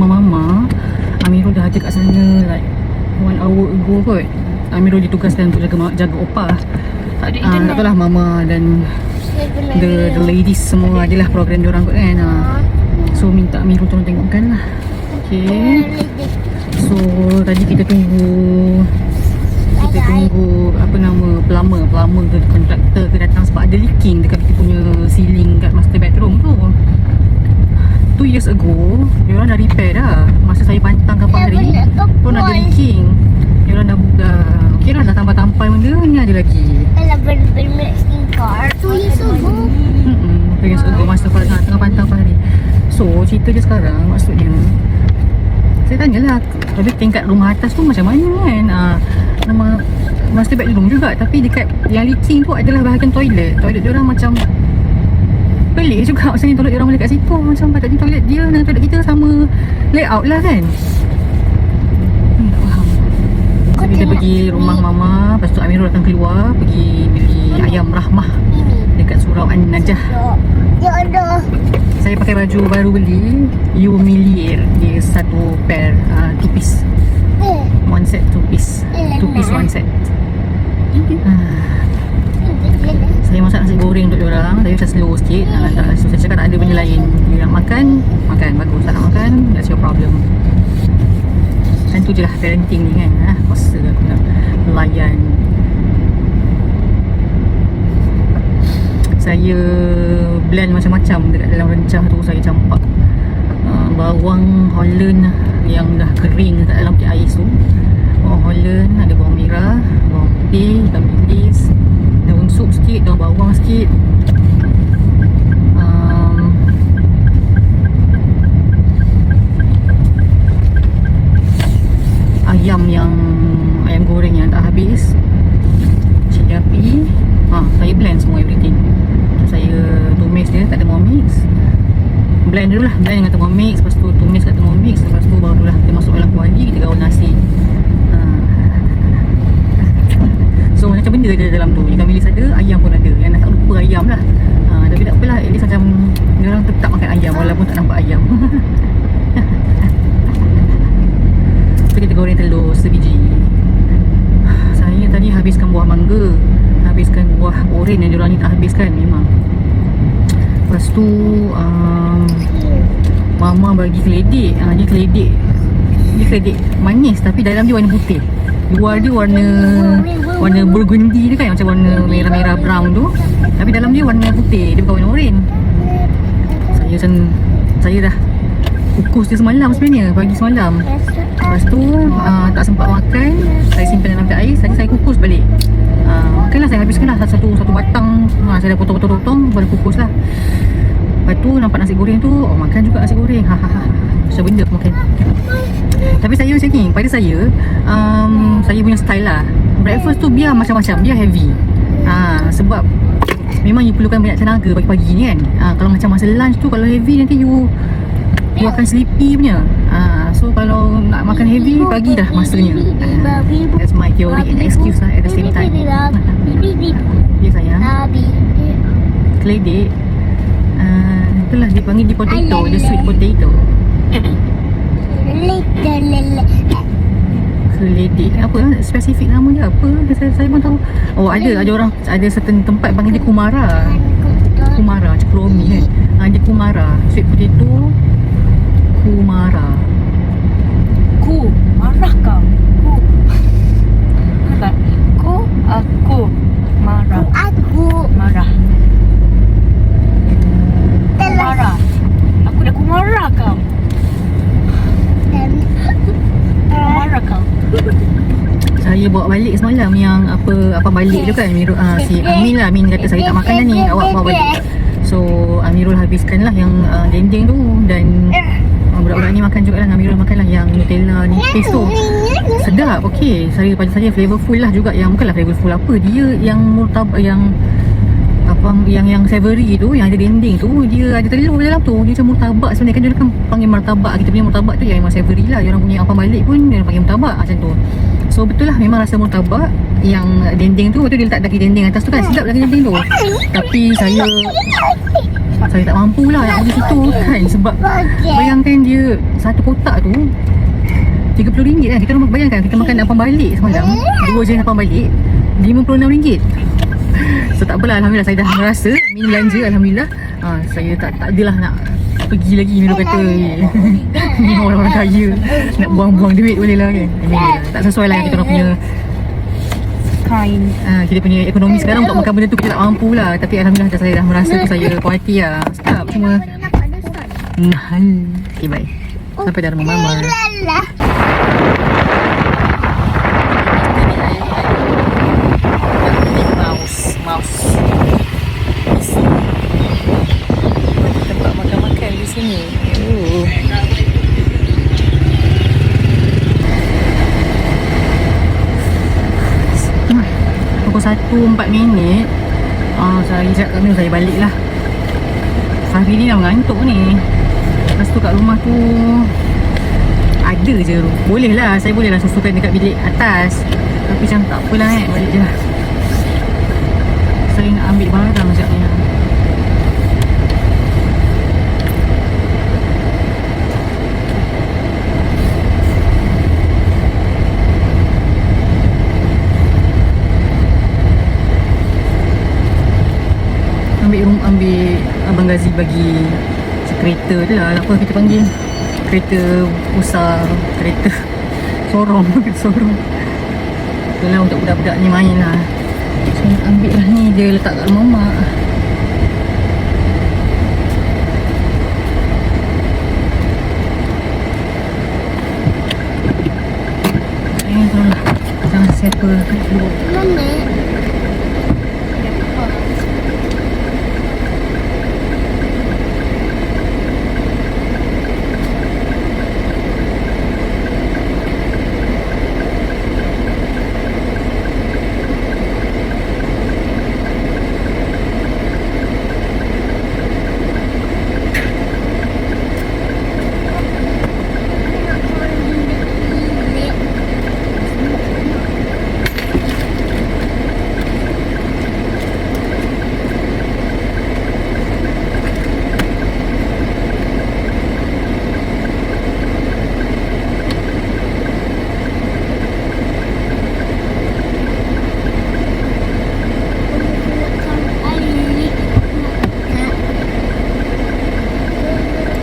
rumah mama Amirul dah ada kat sana like one hour ago kot. Amirul ditugaskan untuk jaga jaga opa. Tak ada Ah, internet. tak tahulah mama dan the the ladies semua adalah program diorang kot kan. Ha. So minta Amirul tolong tengokkan lah. Okay So tadi kita tunggu Kita tunggu apa nama plumber Plumber ke kontraktor ke datang sebab ada leaking dekat kita punya ceiling kat master bedroom tu Two years ago Diorang dah repair dah. Masa saya pantang ke hari Pun ada leaking Diorang dah buka. Okay lah dah tambah-tambah benda Ni ada lagi Two years ago. Hmm, two years ago Masa tengah, tengah pantang Fahri So cerita dia sekarang Maksudnya Saya tanyalah Habis tingkat rumah atas tu macam mana kan? Ah, Nama Master bedroom juga. Tapi dekat Yang leaking tu adalah bahagian toilet. Toilet dia orang macam Pelik juga. Maksudnya toilet dia orang boleh kat situ. Macam patutnya toilet dia dengan toilet kita sama Layout lah kan? Hmm, Tak faham. Kita pergi rumah mama Lepas tu Amirul datang keluar Pergi beli ayam rahmah Dekat surau An-Najah Ya ada. Saya pakai baju baru beli Humilier Dia satu pair uh, Two piece. Eh, One set two piece Two piece one set Ah, Saya masak nasi goreng untuk diorang Tapi macam slow sikit uh, tak, Saya cakap tak ada benda lain. Dia nak makan Makan. Bagus Tak nak makan That's your problem. Kan tu je lah parenting ni kan ah, Kuasa aku nak Melayan Saya blend macam-macam dekat dalam rencah tu Saya campak uh, Bawang Holland yang dah kering dekat dalam peti ais tu. Bawang Holland, ada bawang merah Bawang putih, ikan bilis Daun sup sikit, daun bawang sikit um, Ayam yang Ayam goreng yang tak habis Cili api ha, Saya blend semua everything Saya tumis dia tak thermomix Blend dulu lah Blend dengan thermomix Lepas tu tumis kat thermomix Lepas tu barulah kita masuk dalam kuali Kita gaul nasi ha. So macam benda ada dalam tu Ikan bilis ada Ayam pun ada Yang nak tak lupa ayam lah ha, Tapi tak apalah At least macam Dia orang tetap makan ayam Walaupun tak nampak ayam So kita goreng telur sebiji Saya tadi habiskan buah mangga Habiskan buah oren yang diorang ni tak habiskan memang Lepas tu um, Mama bagi keledek ha, Dia keledek Dia keledek manis Tapi dalam dia warna putih. Luar dia warna Warna burgundy dia kan Macam warna merah-merah brown tu. Tapi dalam dia warna putih Dia bukan warna oren Saya macam Saya dah Kukus dia semalam sebenarnya Pagi semalam. Lepas tu uh, tak sempat makan Saya simpan dalam ais Tadi saya kukus balik. Uh, Makanlah saya habiskan lah Satu satu batang. Uh, Saya dah potong-potong-potong Baru kukus lah Lepas tu nampak nasi goreng tu Oh makan juga nasi goreng. Ha, ha, ha. Macam benda aku makan. Tapi saya macam ni Pada saya um, Saya punya style lah. Breakfast tu biar macam-macam Biar heavy. Uh, Sebab Memang you perlukan banyak tenaga pagi-pagi ni kan. Uh, Kalau macam masa lunch tu Kalau heavy nanti you You akan sleepy punya. Uh, So kalau nak makan heavy Pagi dah masanya. Uh, That's my theory and excuse lah At the same time. Ya sayang Keledek Itulah dia panggil dia potato Dia sweet potato. Keledek Apa spesifik nama dia apa? Saya, saya pun tahu. Oh ada Ada orang Ada certain tempat panggil dia kumara. Kumara Macam kromi kan uh, Dia kumara. Sweet potato Kumara. Ku marah kau. Ku. Ku aku marah. Aku Marah. Marah. Aku dah ku marah kau. Ku marah kau. Saya bawa balik semalam yang apa apa balik tu kan Amirul uh, si Amin lah. Amin kata saya tak makan dah ni. Awak bawa balik. So Amirul habiskan lah yang uh, dendeng tu dan uh, budak-budak ni makan juga lah Amirul. Makan lah yang Nutella ni paste tu. Sedap okey. Saya pada saya flavorful lah juga. Yang bukanlah flavorful apa. Dia yang murtab yang apa yang yang savory tu yang ada dendeng tu dia ada telur dalam tu. Dia macam murtabak sebenarnya. Kan dia kan panggil martabak. Kita punya murtabak tu yang memang savory lah. Dia orang punya apa balik pun dia panggil murtabak macam tu so betul lah memang rasa murtabak yang dendeng tu betul dia letak daging dendeng atas tu kan sedap daging dendeng tu. Tapi saya Saya tak mampu lah nak pergi situ kan Sebab. Bayangkan dia Satu kotak tu RM30 kan Kita orang bayangkan Kita makan apa balik semalam Dua jenis apa balik RM56 So tak apalah Alhamdulillah saya dah merasa Minum belanja Alhamdulillah. Ha, Saya tak tak adalah nak Pergi lagi Mino kata. "Eh, Ni orang-orang kaya. Nak buang-buang duit boleh lah kan. Tak sesuai lah kita orang punya Kind. Ah, kita punya ekonomi sekarang untuk makan benda tu kita tak mampu lah. Tapi Alhamdulillah dah saya dah merasa tu saya puas hati lah Sedap cuma mahal Okay bye. Sampai dah rumah mama 1 4 minit. Ah, Saya cakap kat Mio saya balik lah Fahri ni dah mengantuk ni. Lepas tu kat rumah tu Ada je. Boleh lah Saya boleh lah susukan dekat bilik atas. Tapi macam tak apalah eh Balik je lah. Saya nak ambil barang macam ni ambil abang Gazi bagi kereta tu lah apa kita panggil kereta besar kereta sorong sorong tu lah untuk budak-budak ni main lah so ambil lah ni dia letak kat rumah mak Eh, tu lah. Jangan dulu. Mami.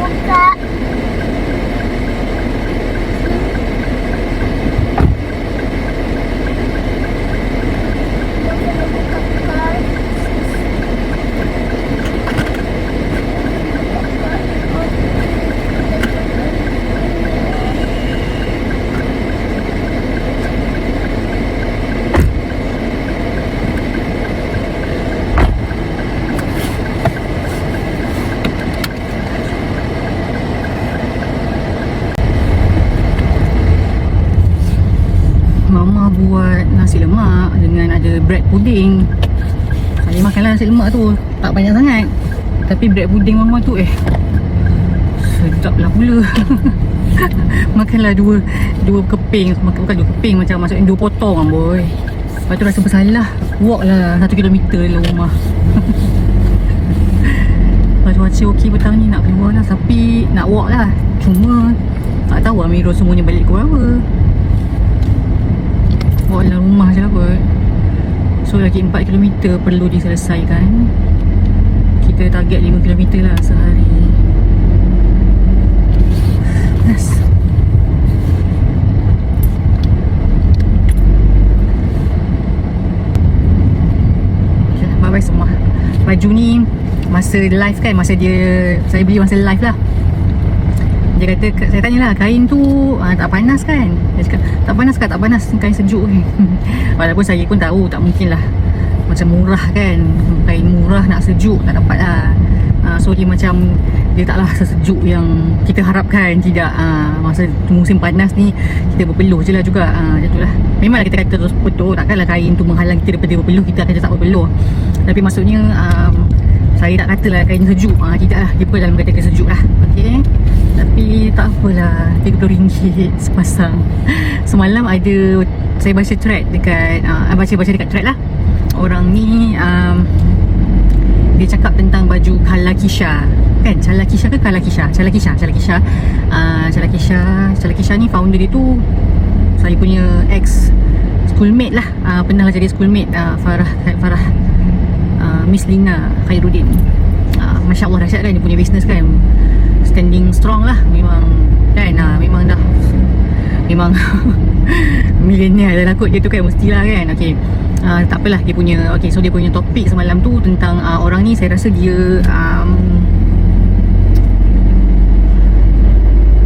Buka. Mama buat nasi lemak dengan ada bread pudding. Saya makanlah nasi lemak tu. Tak banyak sangat. Tapi bread pudding mama tu eh sedap lah pula. Makanlah dua dua keping, makan bukan dua keping macam maksudnya dua potong amboi. Lepas tu rasa bersalah. Walk lah satu kilometer dalam rumah. Cuaca okey petang ni nak keluar lah Tapi nak walk lah Cuma Tak tahu Amirul semuanya balik ke berapa Bawa dalam rumah je lah kot So lagi 4km perlu diselesaikan. Kita target 5km lah sehari. Yes. Okay, bye bye semua. Baju ni Masa live kan? Masa dia Saya beli masa live lah dia kata saya tanyalah kain tu uh, tak panas kan? Dia cakap tak panas kan tak panas kain sejuk ni. Walaupun saya pun tahu tak mungkin lah. Macam murah kan? Kain murah nak sejuk tak dapat lah. Uh, so dia macam dia taklah sesejuk yang kita harapkan tidak. Uh, masa musim panas ni kita berpeluh je lah juga. Uh, macam tu lah. Memanglah kita kata terus betul takkanlah kain tu menghalang kita daripada berpeluh kita akan tak berpeluh. Tapi maksudnya um, saya tak katalah kain sejuk. Uh, tidak lah dia pun dalam kategori sejuk lah. Okay tapi tak apalah RM30 sepasang. Semalam ada Saya baca thread dekat uh, Baca-baca dekat thread lah. Orang ni um, Dia cakap tentang baju baju Kalakisha kan? Kalakisha ke Kalakisha Kalakisha Kalakisha uh, Kalakisha Kalakisha ni founder dia tu saya punya ex schoolmate lah. Uh, pernah lah jadi schoolmate uh, Farah Farah uh, Miss Lina Khairuddin. Uh, Masya Allah dahsyat kan dia punya business kan standing strong lah. Memang kan? Uh, memang dah memang millionaire dah kot. Dia tu kan mestilah kan? Okay. Uh, tak apalah dia punya okay so dia punya topik semalam tu tentang uh, orang ni saya rasa dia um,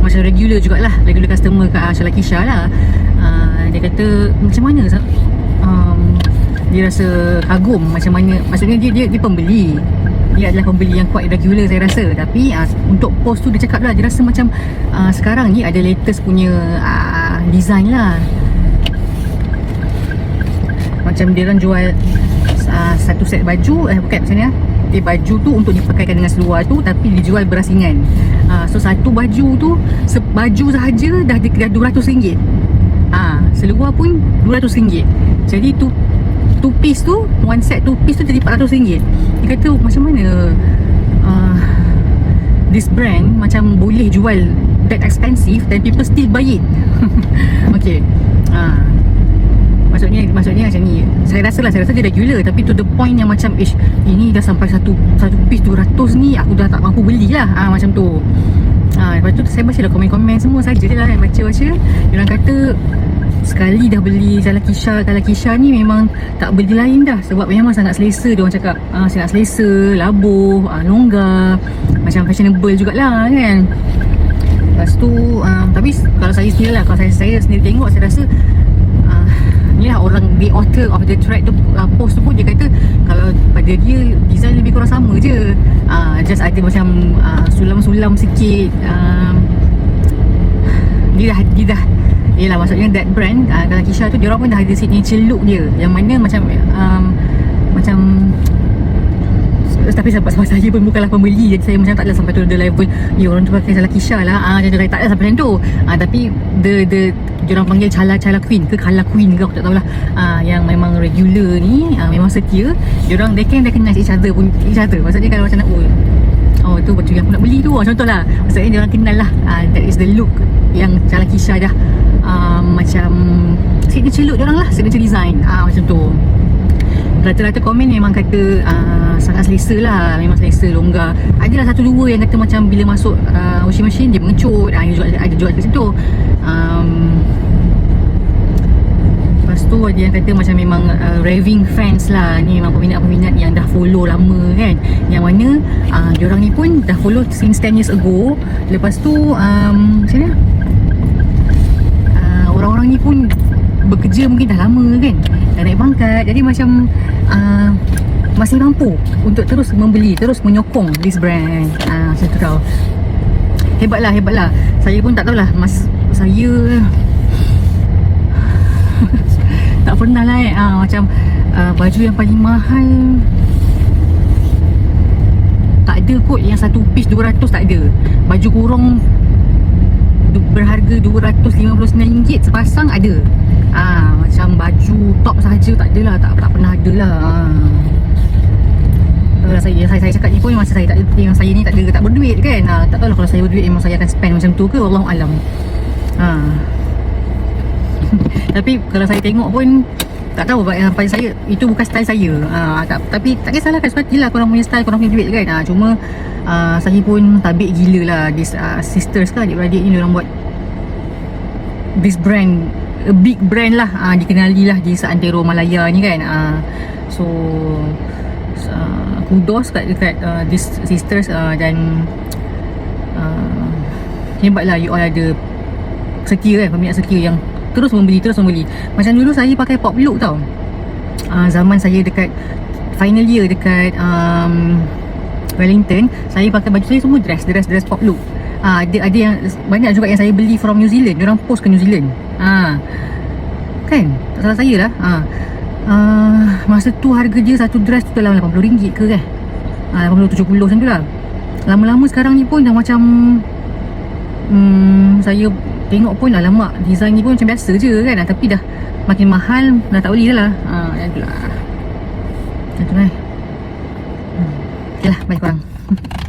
macam regular jugalah. Regular customer kat Shalaki Shah lah. Uh, dia kata macam mana um, dia rasa kagum macam mana. Maksudnya dia dia, dia pembeli dia adalah pembeli yang quite regular saya rasa. Tapi uh, untuk post tu dia cakap lah dia rasa macam uh, sekarang ni ada latest punya uh, design lah. Macam dia orang jual uh, satu set baju eh bukan macam ni ah. Dia baju tu untuk dipakaikan dengan seluar tu tapi dijual berasingan uh, so satu baju tu baju sahaja dah dah RM200 ah seluar pun RM200 jadi tu two piece tu one set two piece tu jadi RM400 dia kata macam mana uh, this brand macam boleh jual that expensive dan people still buy it okay ah Maksudnya maksudnya macam ni. Saya rasa lah saya rasa dia regular tapi to the point yang macam ish ini dah sampai satu satu piece 200 ni aku dah tak mampu beli lah. Ah macam tu. Ah lepas tu saya baca dah komen-komen semua saja lah kan baca-baca. Orang kata sekali dah beli Salah Kisha Salah Kisha ni memang tak beli lain dah sebab memang sangat selesa. Dia orang cakap ah, sangat selesa labuh ah, longgar macam fashionable jugalah kan. Lepas tu um, Tapi kalau saya sendiri lah Kalau saya, saya sendiri tengok Saya rasa uh, Ni lah orang The author of the thread tu uh, Post tu pun dia kata Kalau pada dia Design lebih kurang sama je. Uh, Just ada macam uh, Sulam-sulam sikit um, Dia dah Dia dah Yelah maksudnya that brand uh, Kalau Kisha tu Dia orang pun dah ada signature look dia. Yang mana macam um, Macam tapi sebab, sebab saya pun bukanlah pembeli Jadi saya macam tak adalah sampai tu the level Ya orang tu pakai salah Kisha lah. Ah, Jadi tak ada sampai macam tu. Ah, Tapi the the Diorang panggil Chala Queen ke Kala Queen ke aku tak tahulah. Ah, Yang memang regular ni ah, Memang setia Diorang they can recognize each other pun Each other. Maksudnya kalau macam nak oh, Oh tu baju yang aku nak beli tu ah, Contoh lah Maksudnya diorang kenal lah ah, That is the look Yang Chala Kisha dah ah, Macam Signature look diorang lah Signature design. Ah, Macam tu. Rata-rata komen memang kata uh, sangat selesa lah. Memang selesa, longgar. Adalah satu dua yang kata macam bila masuk uh, washing machine dia mengecut. Uh, Ada jual, ada jual kat situ. Um, Lepas tu ada yang kata macam memang uh, raving fans lah. Ni memang peminat-peminat yang dah follow lama kan? Yang mana uh, diorang ni pun dah follow since 10 years ago. Lepas tu um, macam mana Orang-orang ni pun bekerja mungkin dah lama kan Dah naik pangkat. Jadi macam uh, Masih mampu Untuk terus membeli Terus menyokong this brand. Uh, Macam tu tau. Hebatlah hebatlah Saya pun tak tahulah Mas Saya Tak pernah lah eh. Uh, Macam uh, Baju yang paling mahal. Tak ada kot Yang satu piece 200 tak ada. Baju kurung Berharga RM259 Sepasang ada Ah, macam baju top sahaja tak adalah, tak tak pernah ada lah. Kalau saya, saya saya cakap ni pun masa saya tak yang saya ni tak ada tak berduit kan. Ah, tak tahulah kalau saya berduit memang saya akan spend macam tu ke wallahu alam. Ha. Tapi kalau saya tengok pun tak tahu apa pada saya itu bukan style saya. Ah, tak, tapi tak kisahlah kan sebab lah korang punya style, korang punya duit kan. Ah, cuma ah, saya pun tabik gila lah this uh, sisters kan adik-beradik ni orang buat this brand a big brand lah uh, dikenali lah di seantero Malaya ni kan uh, so uh, kudos kat dekat uh, these sisters uh, dan uh, hebat lah you all ada setia kan peminat setia yang terus membeli terus membeli macam dulu saya pakai pop look tau uh, zaman saya dekat final year dekat um, Wellington saya pakai baju saya semua dress dress dress pop look Ah, ada ada yang banyak juga yang saya beli from New Zealand. Orang post ke New Zealand. Ah. Kan? Tak salah saya lah. Ah. Ah, masa tu harga dia satu dress tu dalam RM80 ke kan? Ah, 80 70 macam tu lah. Lama-lama sekarang ni pun dah macam hmm, saya tengok pun alamak design ni pun macam biasa je kan ah, tapi dah makin mahal dah tak boleh dah lah. Ah, yang tu lah. Macam tu lah. Hmm. Okay lah, bye korang.